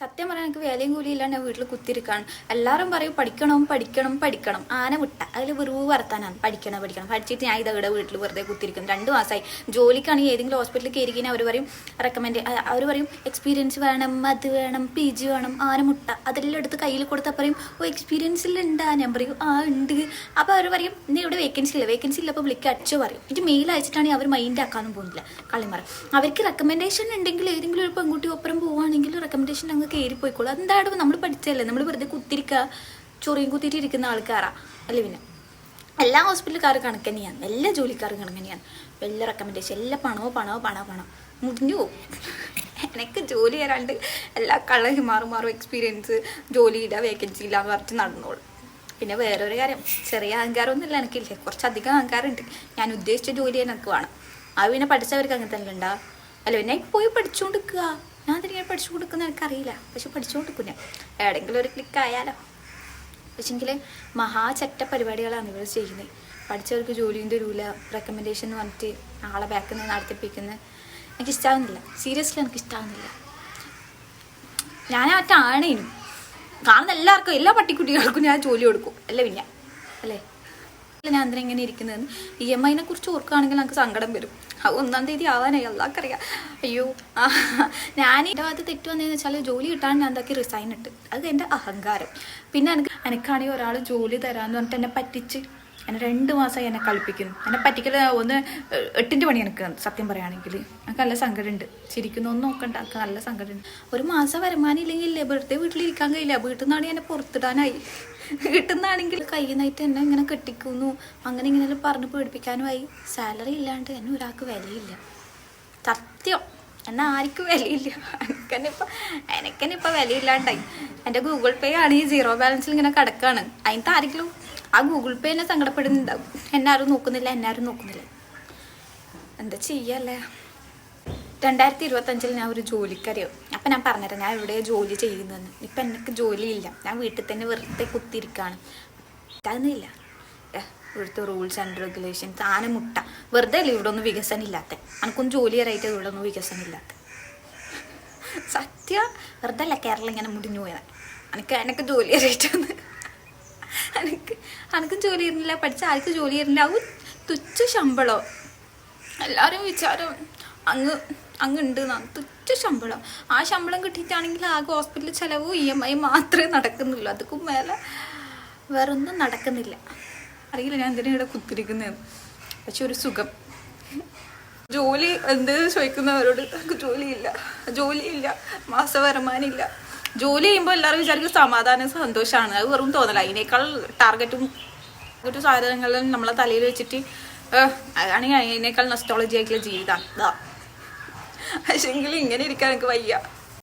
സത്യം പറയാൻ എനിക്ക് വേലയും കൂലിയില്ല ഞാൻ വീട്ടിൽ കുത്തിരിക്കാണ് എല്ലാവരും പറയും പഠിക്കണം പഠിക്കണം പഠിക്കണം. ആന വിട്ട. അതിൽ വെറുതെ വർത്താനാണ്. പഠിക്കണം പഠിക്കണം. പഠിച്ചിട്ട് ഞാൻ ഇതവിടെ വീട്ടിൽ വെറുതെ കുത്തിരിക്കും രണ്ട് മാസമായി ജോലിക്കാണെങ്കിൽ ഏതെങ്കിലും ഹോസ്പിറ്റലിൽ കയറി കഴിഞ്ഞാൽ അവർ പറയും റെക്കമെൻഡ് അവർ പറയും എക്സ്പീരിയൻസ് വേണം അത് വേണം പി ജി വേണം ആന മുട്ട. അതെല്ലാം എടുത്ത് കയ്യിൽ കൊടുത്താൽ പറയും ഓ എക്സ്പീരിയൻസിൽ ഉണ്ട് ഞാൻ പറയും ആ ഉണ്ട് അപ്പോൾ അവർ പറയും ഇന്ന് ഇവിടെ വേക്കൻസി ഇല്ല. വേക്കൻസി ഇല്ല അപ്പോൾ വിളിക്കുക അച്ഛോ പറയും. ഇത് മെയിൽ അയച്ചിട്ടാണെങ്കിൽ അവർ മൈൻഡ് ആക്കാനും പോകുന്നില്ല കളിമാറും. അവർക്ക് റെക്കമെൻഡേഷൻ ഉണ്ടെങ്കിൽ ഏതെങ്കിലും ഒരു പെൺകുട്ടി ഒപ്പരം പോവുകയാണെങ്കിൽ റെക്കമെൻഡേഷൻ അങ്ങ് കയറി പോയിക്കോളൂ എന്തായാലും നമ്മൾ പഠിച്ചതല്ലേ? നമ്മൾ വെറുതെ കുത്തിരിക്കുക ചൊറിയും കുത്തിയിട്ട് ഇരിക്കുന്ന ആൾക്കാരാ. അല്ലേ പിന്നെ? എല്ലാ ഹോസ്പിറ്റലുകാരും കണക്ക് തന്നെയാണ്. എല്ലാ ജോലിക്കാരും കണക്ക് തന്നെയാണ്. എല്ലാ റെക്കമെൻഡേഷൻ എല്ലാ പണമോ പണമോ പണമോ പണം മുടിഞ്ഞു പോകും എനിക്ക് ജോലി തരാണ്ട് എല്ലാ കള്ള മാറും മാറും എക്സ്പീരിയൻസ് ജോലിയില്ല വേക്കൻസി ഇല്ല എന്ന് പറഞ്ഞിട്ട് നടന്നോളും. പിന്നെ വേറൊരു കാര്യം ചെറിയ അഹങ്കാരമൊന്നുമില്ല എനിക്കില്ലേ. കുറച്ചധികം അഹങ്കാരമുണ്ട്. ഞാൻ ഉദ്ദേശിച്ച ജോലി എനിക്ക് വേണം. അത് പിന്നെ പഠിച്ചവർക്ക് അങ്ങനെ തന്നെ ഉണ്ടാ അല്ല പിന്നെ പോയി പഠിച്ചുകൊണ്ട് നിൽക്കുക ഞാൻ അതിനെ പഠിച്ചു കൊടുക്കുന്ന എനിക്കറിയില്ല. പക്ഷെ പഠിച്ചു ഞാൻ. എവിടെയെങ്കിലും ഒരു ക്ലിക്ക് ആയാലോ. പക്ഷെങ്കിൽ മഹാചറ്റ പരിപാടികളാണ് ഇവർ ചെയ്യുന്നത്. പഠിച്ചവർക്ക് ജോലിയും തരൂല റെക്കമെൻഡേഷൻ എന്ന് പറഞ്ഞിട്ട് ആളെ ബാക്കിൽ നിന്ന് നടത്തിപ്പിക്കുന്നത് എനിക്ക് ഇഷ്ടാവുന്നില്ല സീരിയസ്ലി എനിക്ക് ഇഷ്ടാവുന്നില്ല ഞാൻ മറ്റേ ആണേനും. കാണുന്ന എല്ലാവർക്കും എല്ലാ പട്ടിക്കുട്ടികൾക്കും ഞാൻ ജോലി കൊടുക്കും. അല്ലേ പിന്നെ അല്ല? ഞാൻ എന്തിനാ ഇങ്ങനെ ഇരിക്കുന്നതെന്ന്? ഇ എം ഐനെ കുറിച്ച് ഓർക്കുകയാണെങ്കിൽ നമുക്ക് സങ്കടം വരും. ഒന്നാം തീയതി ആവാനായി എല്ലാവർക്കറിയാം അയ്യോ ഞാൻ എന്റെ ഭാഗത്ത് തെറ്റ് വന്നതെന്ന് വെച്ചാൽ ജോലി കിട്ടാൻ ഞാൻ എന്താക്കി റിസൈൻ ഇട്ട്. അത് എന്റെ അഹങ്കാരം. പിന്നെ എനിക്ക് എനിക്കാണെങ്കിൽ ഒരാൾ ജോലി തരാമെന്ന് പറഞ്ഞിട്ട് എന്നെ പറ്റിച്ച് എന്നെ രണ്ട് മാസമായി എന്നെ കളിപ്പിക്കുന്നു. എന്നെ പറ്റിക്കൽ ഒന്ന് എട്ടിന്റെ പണി എനിക്ക് സത്യം പറയുകയാണെങ്കിൽ എനിക്ക് നല്ല സങ്കടമുണ്ട് ചിരിക്കുന്ന ഒന്നും നോക്കണ്ട. എനിക്ക് നല്ല സങ്കടമുണ്ട് ഒരു മാസം വരുമാനം ഇല്ലെങ്കിൽ വെറുതെ വീട്ടിലിരിക്കാൻ കഴിയില്ല. വീട്ടിൽ നിന്നാണ് എന്നെ പുറത്തിടാനായി. വീട്ടിൽ നിന്നാണെങ്കിൽ കയ്യിൽ എന്നെ ഇങ്ങനെ കെട്ടിക്കുന്നു. അങ്ങനെ ഇങ്ങനെ പറഞ്ഞ് പേടിപ്പിക്കാനുമായി. സാലറി ഇല്ലാണ്ട് എന്നെ ഒരാൾക്ക് വിലയില്ല. സത്യം. എന്നാൽ ആർക്കും വിലയില്ല. എനിക്കെന്നെ ഇപ്പൊ വിലയില്ലാണ്ടായി. എന്റെ ഗൂഗിൾ പേ ആണ് ഈ സീറോ ബാലൻസിൽ ഇങ്ങനെ കിടക്കാണ്. അതിനകത്ത് ആരെങ്കിലും ആ ഗൂഗിൾ പേ എന്നെ സങ്കടപ്പെടുന്നുണ്ടാവും. എന്നെ ആരും നോക്കുന്നില്ല എന്നാരും നോക്കുന്നില്ല. എന്താ ചെയ്യല്ലേ രണ്ടായിരത്തി ഇരുപത്തഞ്ചിൽ ഞാൻ ഒരു ജോലിക്കറിയോ അപ്പം ഞാൻ പറഞ്ഞുതരാം ഞാൻ എവിടെ ജോലി ചെയ്യുന്നതെന്ന്. ഇപ്പം എനിക്ക് ജോലിയില്ല. ഞാൻ വീട്ടിൽ തന്നെ വെറുതെ കുത്തിയിരിക്കുകയാണ് അതൊന്നുമില്ല ഇവിടുത്തെ റൂൾസ് ആൻഡ് റെഗുലേഷൻസ് ആന മുട്ട. വെറുതെ അല്ലേ ഇവിടെ ഒന്നും വികസനം ഇല്ലാത്ത? എനിക്കൊന്നും ജോലി ഇവിടെ ഒന്നും വികസനം ഇല്ലാത്ത? സത്യ. വെറുതെ അല്ല കേരളം ഇങ്ങനെ മുടിഞ്ഞു പോയത്? എനിക്ക് എനിക്ക് ജോലി അറിയിട്ടൊന്ന് എനിക്ക് എനിക്കും ജോലി ഇരുന്നില്ല പഠിച്ച ആർക്കും ജോലി ഇരുന്നില്ല അത് തുച്ഛ ശമ്പളോ. എല്ലാവരും വിചാരം അങ്ങ് അങ്ങ് ഉണ്ട് തുച്ഛ ശമ്പളം. ആ ശമ്പളം കിട്ടിയിട്ടാണെങ്കിൽ ആകെ ഹോസ്പിറ്റലിൽ ചിലവ് ഇ എം ഐ മാത്രമേ നടക്കുന്നുള്ളൂ. അതുക്കും മേലെ വേറൊന്നും നടക്കുന്നില്ല. അറിയില്ല ഞാൻ എന്തിനാണ് ഇവിടെ കുത്തിരിക്കുന്നത് പക്ഷെ ഒരു സുഖം. ജോലി എന്ത് ചോദിക്കുന്നവരോട് ജോലിയില്ല. ജോലിയില്ല. മാസ വരുമാനമില്ല. ജോലി ചെയ്യുമ്പോൾ എല്ലാവരും വിചാരിക്കും സമാധാനം സന്തോഷമാണ് അത് വെറും തോന്നല. അതിനേക്കാൾ ടാർഗറ്റും സാധനങ്ങളും നമ്മളെ തലയിൽ വെച്ചിട്ട് അതാണെങ്കിൽ അതിനേക്കാൾ നൊസ്റ്റോളജി ആയിട്ടുള്ള ജീവിതം. ഇതാ പക്ഷെങ്കിൽ ഇങ്ങനെ ഇരിക്കാൻ എനിക്ക് വയ്യ.